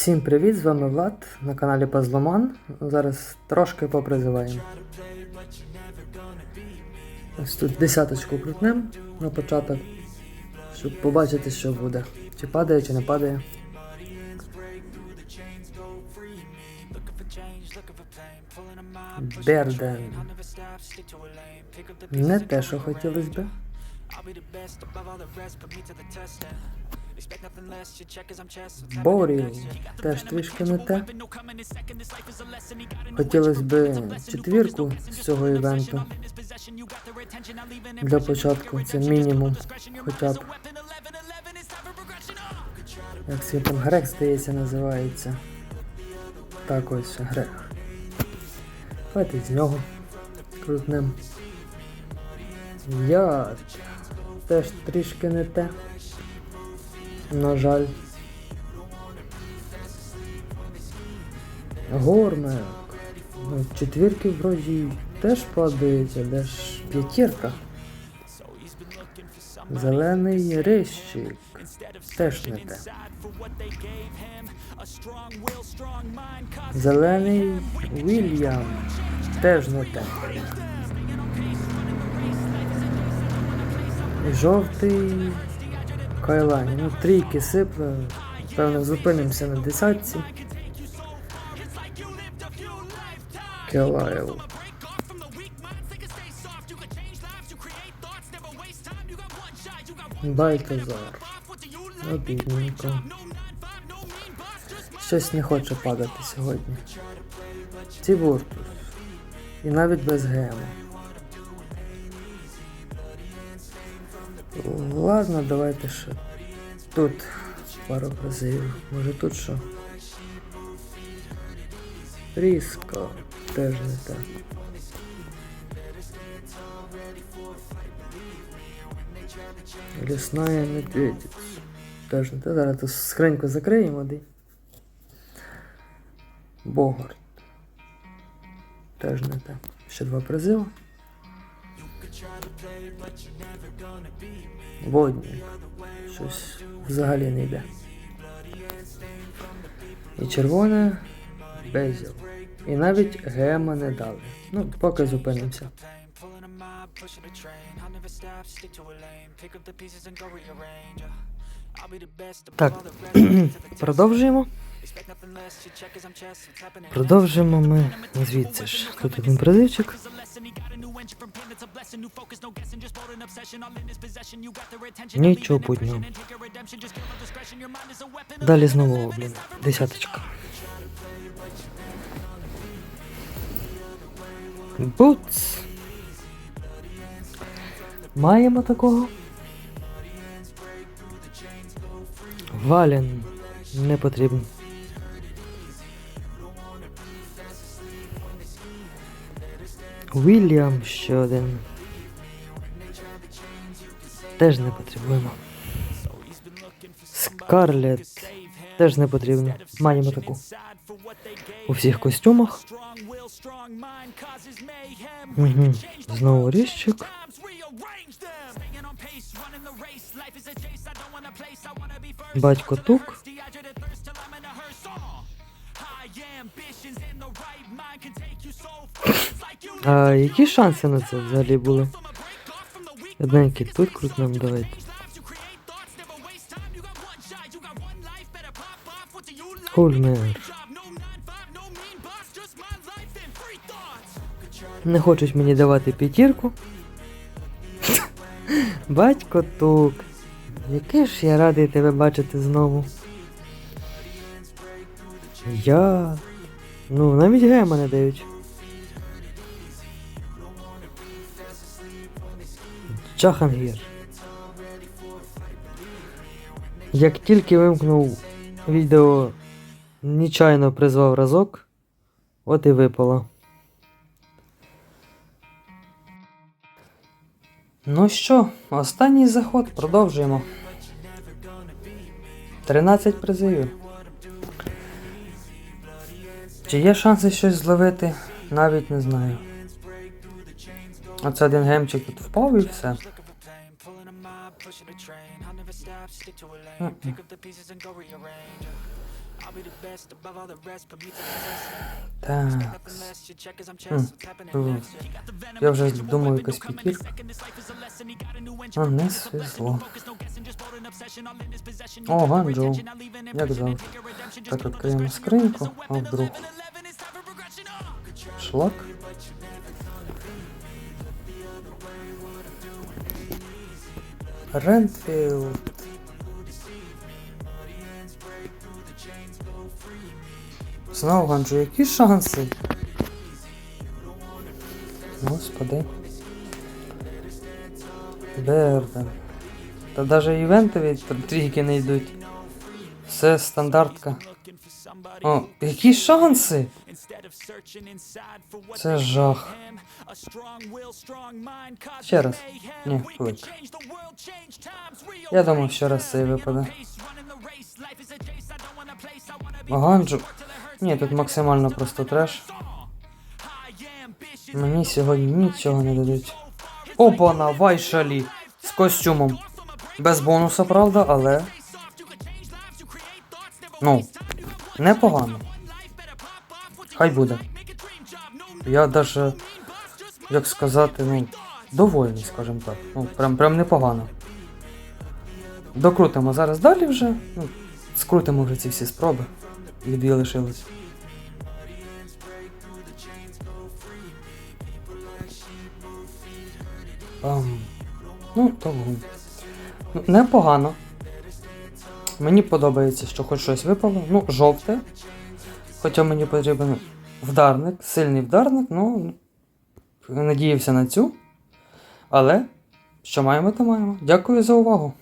Всім привіт, з вами Влад на каналі Пазломан. Зараз трошки попризиваємо. Ось тут десяточку крутнем на початок, щоб побачити, що буде. Чи падає, чи не падає. Берден. Не те, що хотілося би. Борі. Теж трішки не те. Хотілося б четвірку з цього івенту. Для початку це мінімум. Хоча б. Як свій там грех, здається, називається. Так ось грех. Давайте з нього крутнем. Я теж трішки не те. На жаль. Гормек. Ну, четвірки вроді теж падається, де ж п'ятірка. Зелений рещик. Теж не те. Зелений Вільям. Теж не те. Жовтий Кайлані. Ну, трійки сипле. Певно, зупинимося на десятці. Келайл. Байтазар. Обідненько. Щось не хоче падати сьогодні. Тівуртус. І навіть без гему. Ладно, давайте ще тут пару разів. Може тут що? Різко. Теж не так. Лісная медведиць. Теж не те. Зараз тут скриньку закриємо, де. Богарт. Теж не те. Ще два призиви. Водник. Щось взагалі не йде. І червоне безіл. І навіть гема не дали. Ну, поки зупинимося. Так, продовжуємо. Продовжуємо ми звідси ж. Тут один призивчик. Нічого путнього. Далі знову, блін, десяточка. Буц. Маємо такого. Вален не потрібен. Вільям ще. Теж не потребуємо. Скарлет теж не потрібно. Маємо таку. У всіх костюмах. Угу. Знову ріжчик. Батько тук. А які шанси на це взагалі були? Одненький тут крутнем давайте. Хульмер. Не хочуть мені давати п'ятірку. Батько тук. Який ж я радий тебе бачити знову. Я. Ну, навіть гема не дають. Чахангір. Як тільки вимкнув відео, нечайно призвав разок, от і випало. Ну що, останній заход, продовжуємо. 13 призивів. Чи є шанси щось зловити? Навіть не знаю. Оце один гемчик тут впав і все. Мгм. Так. М, о, Я вже думаю, якась п'ятірка. А, не свезло. О, Ганджоу. Як завжди. Так, відкриємо скриньку, а вдруг. Шлак. Ренфілд. Знову Ганджу, які шанси? Господи. Берден. Та навіть івентові тр- трійки не йдуть. Все стандартка. О, які шанси? Це жах. Ще раз. Ні, клик. Я думав, ще раз цей випаде. Ганджу. Ні, тут максимально просто треш. Мені сьогодні нічого не дадуть. Опана, вайшалі! З костюмом. Без бонуса, правда, але. Ну, непогано. Хай буде. Я даже, як сказати, ну, довольний, скажімо так. Ну, прям, прям непогано. Докрутимо зараз далі вже. Ну, скрутимо вже ці всі спроби. Їх дві лишилось. Ам, ну, того. Ну, непогано. Мені подобається, що хоч щось випало. Ну, жовте. Хоча мені потрібен вдарник, сильний вдарник, ну. Надіявся на цю. Але що маємо, то маємо. Дякую за увагу.